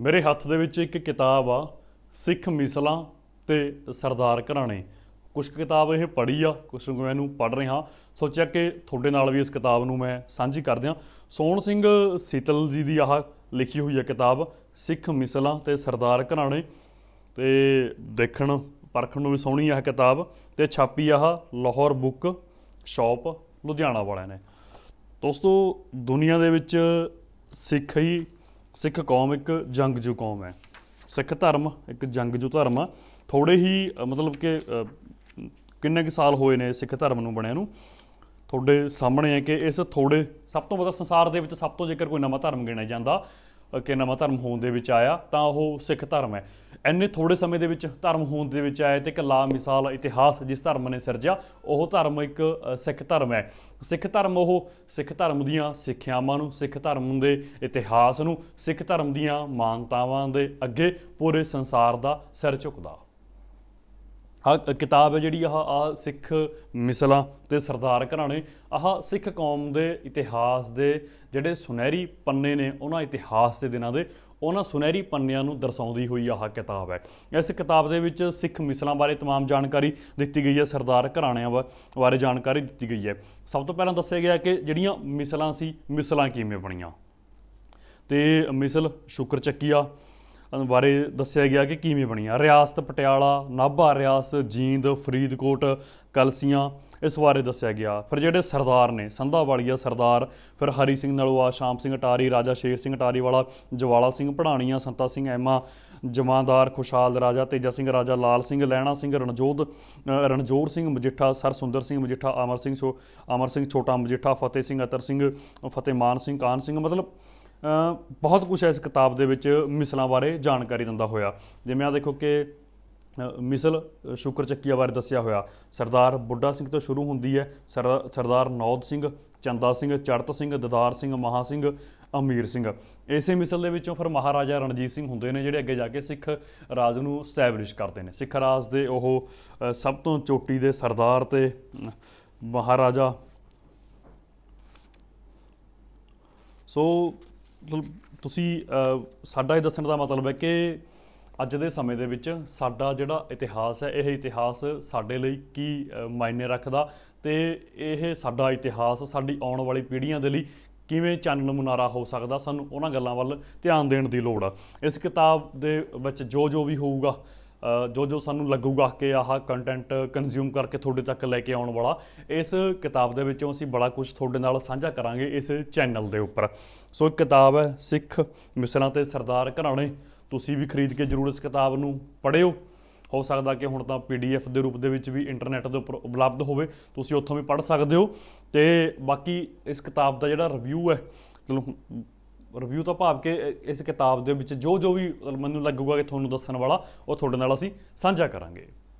ਮੇਰੇ ਹੱਥ ਦੇ ਵਿੱਚ ਇੱਕ ਕਿਤਾਬ ਆ, ਸਿੱਖ ਮਿਸਲਾਂ ਤੇ ਸਰਦਾਰ ਘਰਾਣੇ। ਕੁਝ ਕਿਤਾਬ ਇਹ ਪੜ੍ਹੀ ਆ ਕੁਝ ਨੂੰ ਮੈਨੂੰ ਪੜ੍ਹ ਰਿਹਾ। ਸੋਚਿਆ ਕਿ ਤੁਹਾਡੇ ਨਾਲ ਵੀ ਇਸ ਕਿਤਾਬ ਨੂੰ ਮੈਂ ਸਾਂਝੀ ਕਰ ਦਿਆਂ। ਸੋਹਣ ਸਿੰਘ ਸੀਤਲ ਜੀ ਦੀ ਆਹ ਲਿਖੀ ਹੋਈ ਹੈ ਕਿਤਾਬ, ਸਿੱਖ ਮਿਸਲਾਂ ਤੇ ਸਰਦਾਰ ਘਰਾਣੇ। ਤੇ ਦੇਖਣ, ਪਰਖਣ ਨੂੰ ਵੀ ਸੋਹਣੀ ਆ ਇਹ ਕਿਤਾਬ। ਤੇ ਛਾਪੀ ਆਹ ਲਾਹੌਰ ਬੁੱਕ ਸ਼ਾਪ, ਲੁਧਿਆਣਾ ਵਾਲਿਆਂ ਨੇ। ਦੋਸਤੋ, ਦੁਨੀਆ ਦੇ ਵਿੱਚ ਸਿੱਖ ਹੀ ਸਿੱਖ ਕੌਮ ਇੱਕ ਜੰਗਜੂ ਕੌਮ ਹੈ। ਸਿੱਖ ਧਰਮ ਇੱਕ ਜੰਗਜੂ ਧਰਮ ਆ। ਥੋੜੇ ਹੀ ਮਤਲਬ ਕਿ ਕਿੰਨੇ ਕੁ ਸਾਲ ਹੋਏ ਨੇ ਸਿੱਖ ਧਰਮ ਨੂੰ ਬਣਿਆ ਨੂੰ, ਤੁਹਾਡੇ ਸਾਹਮਣੇ ਹੈ ਕਿ ਇਸ ਥੋੜੇ ਸਭ ਤੋਂ ਵੱਧ ਸੰਸਾਰ ਦੇ ਵਿੱਚ ਸਭ ਤੋਂ ਜੇਕਰ ਕੋਈ ਨਵਾਂ ਧਰਮ ਗਿਣਿਆ ਜਾਂਦਾ ਕਿ ਨਵਾਂ ਧਰਮ ਹੋਣ ਦੇ ਵਿੱਚ ਆਇਆ, ਤਾਂ ਉਹ ਸਿੱਖ ਧਰਮ ਹੈ। ਇੰਨੇ ਥੋੜੇ ਸਮੇਂ ਦੇ ਵਿੱਚ ਧਰਮ ਹੋਣ ਦੇ ਵਿੱਚ ਆਇਆ ਤੇ ਇੱਕ ਲਾ ਮਿਸਾਲ ਇਤਿਹਾਸ ਜਿਸ ਧਰਮ ਨੇ ਸਿਰਜਿਆ, ਉਹ ਧਰਮ ਇੱਕ ਸਿੱਖ ਧਰਮ ਹੈ। ਸਿੱਖ ਧਰਮ ਉਹ ਸਿੱਖ ਧਰਮ ਦੀਆਂ ਸਿੱਖਿਆਵਾਂ ਨੂੰ, ਸਿੱਖ ਧਰਮ ਦੇ ਇਤਿਹਾਸ ਨੂੰ, ਸਿੱਖ ਧਰਮ ਦੀਆਂ ਮਾਨਤਾਵਾਂ ਦੇ ਅੱਗੇ ਪੂਰੇ ਸੰਸਾਰ ਦਾ ਸਿਰ ਝੁਕਦਾ। ਆਹ ਕਿਤਾਬ ਹੈ ਜਿਹੜੀ ਆਹ ਆ ਸਿੱਖ ਮਿਸਲਾਂ ਤੇ ਸਰਦਾਰ ਘਰਾਣੇ ਆਹ ਸਿੱਖ ਕੌਮ ਦੇ ਇਤਿਹਾਸ ਦੇ ਜਿਹੜੇ ਸੁਨਹਿਰੀ ਪੰਨੇ ਨੇ ਉਹਨਾਂ ਇਤਿਹਾਸ ਦੇ ਦਿਨਾਂ ਦੇ ਉਹਨਾਂ ਸੁਨਹਿਰੀ ਪੰਨਿਆਂ ਨੂੰ ਦਰਸਾਉਂਦੀ ਹੋਈ ਆਹ ਕਿਤਾਬ ਹੈ ਇਸ ਕਿਤਾਬ ਦੇ ਵਿੱਚ ਸਿੱਖ ਮਿਸਲਾਂ ਬਾਰੇ तमाम ਜਾਣਕਾਰੀ ਦਿੱਤੀ ਗਈ ਹੈ ਸਰਦਾਰ ਘਰਾਣਿਆਂ ਬਾ- ਬਾਰੇ ਜਾਣਕਾਰੀ ਦਿੱਤੀ ਗਈ ਹੈ ਸਭ ਤੋਂ ਪਹਿਲਾਂ ਦੱਸਿਆ ਗਿਆ ਕਿ ਜਿਹੜੀਆਂ ਮਿਸਲਾਂ ਸੀ ਮਿਸਲਾਂ ਕਿਵੇਂ ਬਣੀਆਂ ਤੇ ਮਿਸਲ ਸ਼ੁਕਰ ਚੱਕੀਆ ਬਾਰੇ ਦੱਸਿਆ ਗਿਆ ਕਿ ਕਿਵੇਂ ਬਣੀਆਂ ਰਿਆਸਤ ਪਟਿਆਲਾ ਨਾਭਾ ਰਿਆਸਤ ਜੀਂਦ ਫਰੀਦਕੋਟ ਕਲਸੀਆਂ ਇਸ ਬਾਰੇ ਦੱਸਿਆ ਗਿਆ। ਫਿਰ ਜਿਹੜੇ ਸਰਦਾਰ ਨੇ ਸੰਧਾ ਵਾਲੀਆ ਸਰਦਾਰ ਫਿਰ ਹਰੀ ਸਿੰਘ ਨਲੂਆ ਸ਼ਾਮ ਸਿੰਘ ਅਟਾਰੀ ਰਾਜਾ ਸ਼ੇਰ ਸਿੰਘ ਅਟਾਰੀ ਵਾਲਾ ਜਵਾਲਾ ਸਿੰਘ ਪੜਾਣੀਆਂ ਸੰਤਾ ਸਿੰਘ ਐਮਾ ਜਮਾਂਦਾਰ ਖੁਸ਼ਹਾਲ ਰਾਜਾ ਤੇਜਾ ਸਿੰਘ ਰਾਜਾ ਲਾਲ ਸਿੰਘ ਲਹਿਣਾ ਸਿੰਘ ਰਣਜੋਤ ਅ, ਰਣਜੋਰ ਸਿੰਘ ਮਜੀਠਾ ਸਰ ਸੁੰਦਰ ਸਿੰਘ ਮਜੀਠਾ ਅਮਰ ਸਿੰਘ ਛੋ ਅਮਰ ਸਿੰਘ ਛੋਟਾ ਮਜੀਠਾ ਫਤਿਹ ਸਿੰਘ ਅਤਰ ਸਿੰਘ ਫਤਿਹਮਾਨ ਸਿੰਘ ਕਾਨ ਸਿੰਘ ਮਤਲਬ ਬਹੁਤ ਕੁਝ ਹੈ ਇਸ ਕਿਤਾਬ ਦੇ ਵਿੱਚ ਮਿਸਲਾਂ ਬਾਰੇ ਜਾਣਕਾਰੀ ਦਿੰਦਾ ਹੋਇਆ। ਜਿਵੇਂ ਆ ਦੇਖੋ ਕਿ ਮਿਸਲ ਅ, ਸ਼ੁਕਰ ਚੱਕੀਆ ਬਾਰੇ ਦੱਸਿਆ ਹੋਇਆ। ਸਰਦਾਰ ਬੁੱਢਾ ਸਿੰਘ ਤੋਂ ਸ਼ੁਰੂ ਹੁੰਦੀ ਹੈ। ਸਰ- ਸਰਦਾਰ ਨੌਦ ਸਿੰਘ ਚੰਦਾ ਸਿੰਘ ਚੜਤ ਸਿੰਘ ਦਦਾਰ ਸਿੰਘ ਮਹਾ ਸਿੰਘ ਅਮੀਰ ਸਿੰਘ। ਇਸੇ ਮਿਸਲ ਦੇ ਵਿੱਚੋਂ ਫਿਰ ਮਹਾਰਾਜਾ ਰਣਜੀਤ ਸਿੰਘ ਹੁੰਦੇ ਨੇ ਜਿਹੜੇ ਅੱਗੇ ਜਾ ਕੇ ਸਿੱਖ ਰਾਜ ਨੂੰ ਸਟੈਬਲਿਸ਼ ਕਰਦੇ ਨੇ। ਸਿੱਖ ਰਾਜ ਦੇ ਉਹ ਸਭ ਤੋਂ ਚੋਟੀ ਦੇ ਸਰਦਾਰ ਤੇ ਮਹਾਰਾਜਾ। ਸੋ ਤੁਸੀਂ ਸਾਡਾ ਇਹ ਦੱਸਣ ਦਾ ਮਤਲਬ ਹੈ ਕਿ ਅੱਜ ਦੇ ਸਮੇਂ ਦੇ ਵਿੱਚ ਸਾਡਾ ਜਿਹੜਾ ਇਤਿਹਾਸ ਹੈ, ਇਹ ਇਤਿਹਾਸ ਸਾਡੇ ਲਈ ਕੀ ਮਾਇਨੇ ਰੱਖਦਾ ਤੇ ਇਹ ਸਾਡਾ ਇਤਿਹਾਸ, ਸਾਡੀ ਆਉਣ ਵਾਲੀ ਪੀੜ੍ਹੀਆਂ ਦੇ ਲਈ ਕਿਵੇਂ ਚਾਨਣ ਮੁਨਾਰਾ ਹੋ ਸਕਦਾ ਸਾਨੂੰ ਉਹਨਾਂ ਗੱਲਾਂ ਵੱਲ ਧਿਆਨ ਦੇਣ ਦੀ ਲੋੜ ਆ। ਇਸ ਕਿਤਾਬ ਦੇ ਵਿੱਚ ਜੋ ਜੋ ਵੀ ਹੋਊਗਾ ਜੋ ਜੋ ਸਾਨੂੰ ਲੱਗੂਗਾ ਕਿ ਆਹ ਕੰਟੈਂਟ ਕੰਜ਼ਿਊਮ ਕਰਕੇ ਤੁਹਾਡੇ ਤੱਕ ਲੈ ਕੇ ਆਉਣ ਵਾਲਾ, ਇਸ ਕਿਤਾਬ ਦੇ ਵਿੱਚੋਂ ਅਸੀਂ ਬੜਾ ਕੁਝ ਤੁਹਾਡੇ ਨਾਲ ਸਾਂਝਾ ਕਰਾਂਗੇ ਇਸ ਚੈਨਲ ਦੇ ਉੱਪਰ। ਸੋ ਇੱਕ ਕਿਤਾਬ ਹੈ ਸਿੱਖ ਮਿਸਲਾਂ ਤੇ ਸਰਦਾਰ ਘਰਾਣੇ, ਤੁਸੀਂ ਵੀ ਖਰੀਦ ਕੇ ਜ਼ਰੂਰ ਇਸ ਕਿਤਾਬ ਨੂੰ ਪੜ੍ਹਿਓ। ਹੋ ਸਕਦਾ ਕਿ ਹੁਣ ਤਾਂ ਪੀਡੀਐਫ ਦੇ ਰੂਪ ਦੇ ਵਿੱਚ ਵੀ ਇੰਟਰਨੈਟ ਦੇ ਉੱਪਰ ਉਪਲਬਧ ਹੋਵੇ, ਤੁਸੀਂ ਉੱਥੋਂ ਵੀ ਪੜ੍ਹ ਸਕਦੇ ਹੋ। ਤੇ ਬਾਕੀ ਇਸ ਕਿਤਾਬ ਦਾ ਜਿਹੜਾ ਰਿਵਿਊ ਹੈ ਚਲੋ ਰਿਵਿਊ ਤਾਂ ਭਾਵ ਕਿ ਇਸ ਕਿਤਾਬ ਦੇ ਵਿੱਚ ਜੋ ਜੋ ਵੀ ਮੈਨੂੰ ਲੱਗੂਗਾ ਕਿ ਤੁਹਾਨੂੰ ਦੱਸਣ ਵਾਲਾ, ਉਹ ਤੁਹਾਡੇ ਨਾਲ ਅਸੀਂ ਸਾਂਝਾ ਕਰਾਂਗੇ।